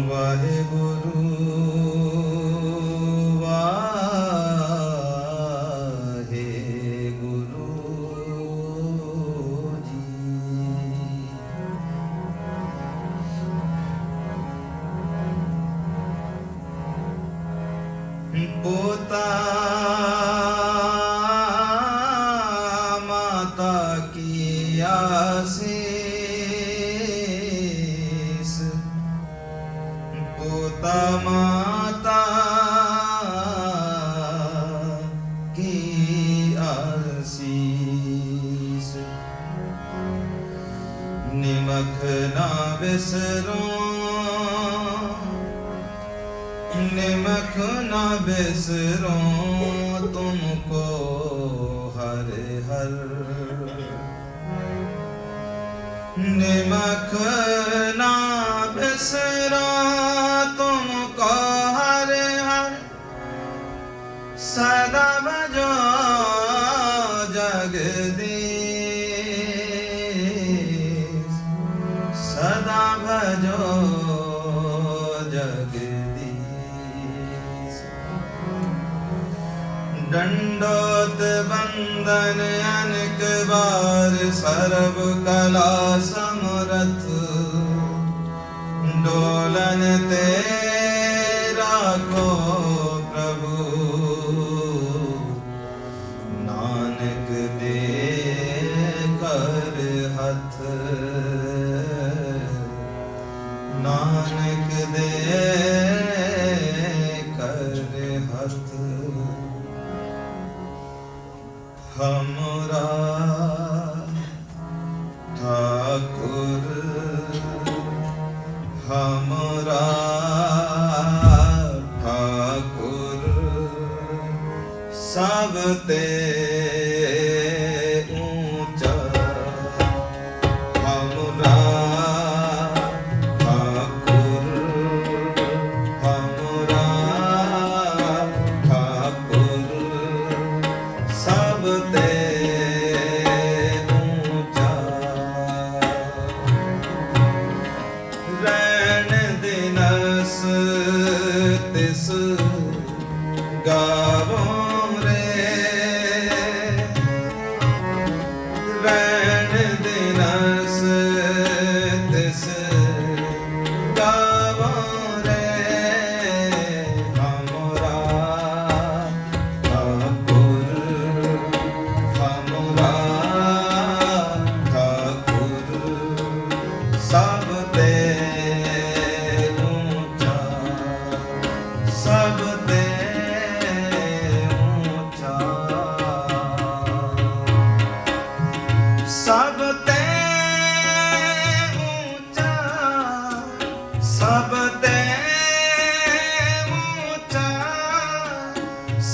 ਵਾਹਿਗੁਰੂ ਵਾਹਿਗੁਰੂ ਜੀ। ਪੋਤਾ ਕੀ ਆਸੀਸ ਨਿਮਖ ਨਾ ਬਿਸਰੋ ਨਿਮਖ ਨਾ ਬਿਸਰੋ ਤੁਮਕੋ ਹਰ ਹਰ। ਨਿਮਖ ਭਜੋ ਜਗਦੀਸ ਡੰਡੋਤ ਬੰਦਨ ਅਨਕ ਬਾਰ ਸਰਬ ਕਲਾ हस्त हमरा ठाकुर हमरा ठाकुर सब ते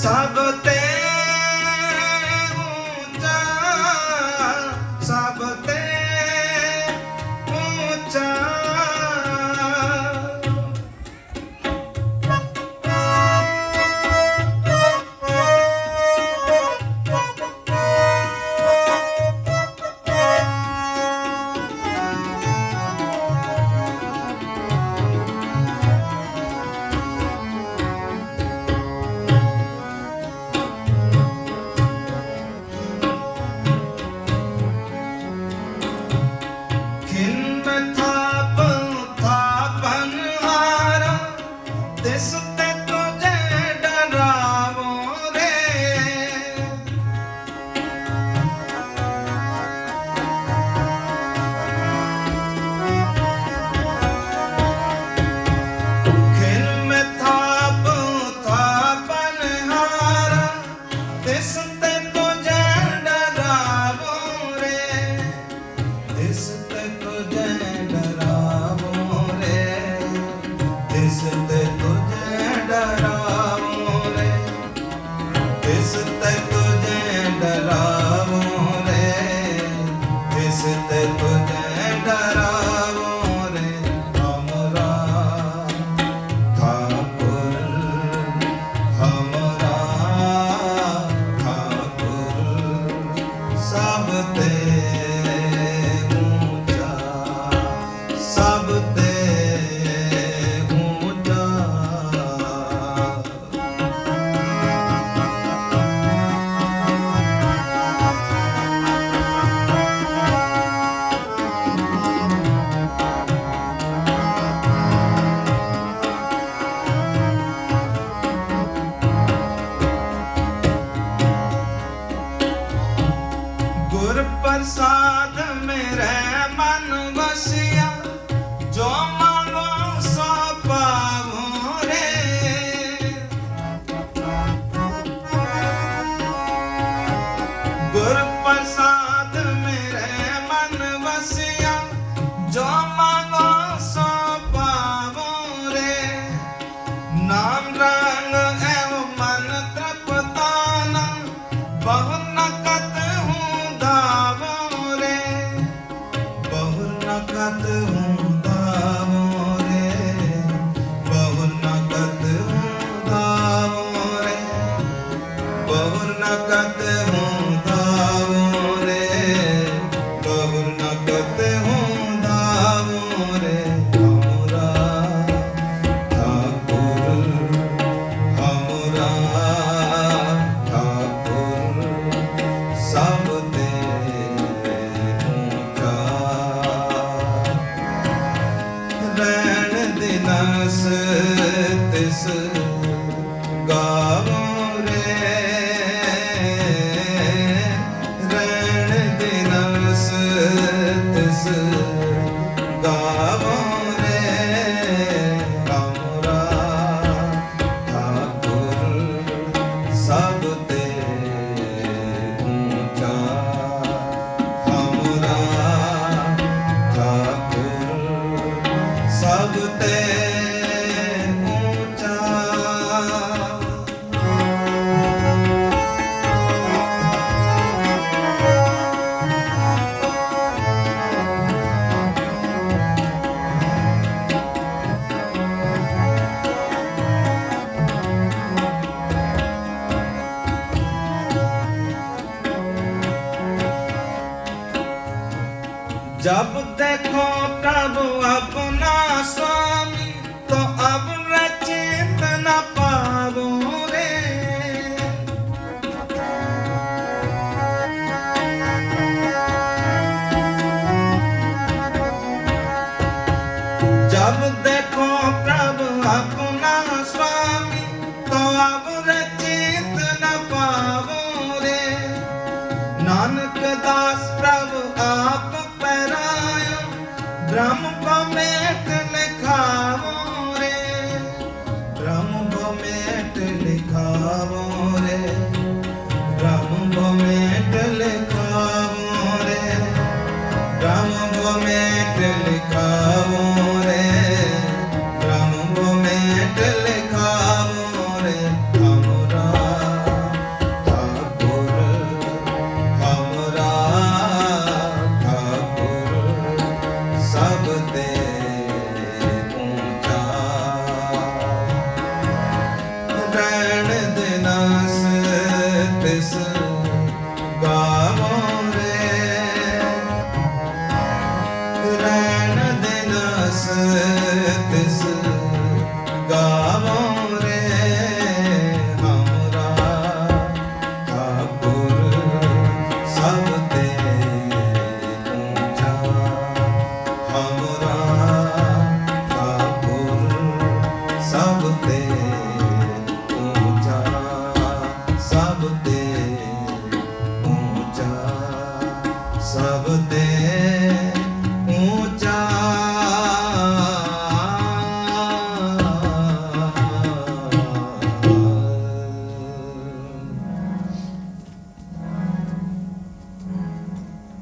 ਸਭ ਤੇ ਨਾਮ ਰੰਗ ਐਉ ਮਨ ਤ੍ਰਪਤਾਨਾ, ਬਹੁ ਨਕਤ ਹੂੰ ਦਾਵੋ ਰੇ। ਬਹੁ ਨਕਤ ਹੂੰ ਦਾਵੋ ਰੇ, ਬਹੁ ਨਕਤ ਹੂੰ ਦਾਵੋ ਰੇ। ਬਹੁ ਨਕਤ ਸਭ ਨਾਨਕ ਦਾਸ ਪ੍ਰਭ ਆਪ ਪਰਾਇਓ ਬ੍ਰਹਮ ਭਮੇਟ ਲਿਖਾਵੋ ਰੇ। ਬ੍ਰਹਮ ਭਮੇਟ ਲਿਖਾਵੋ ਰੇ। ਬ੍ਰਹਮ ਰੇ। ਬ੍ਰਹਮ ਭਮੇਟ সব দেয়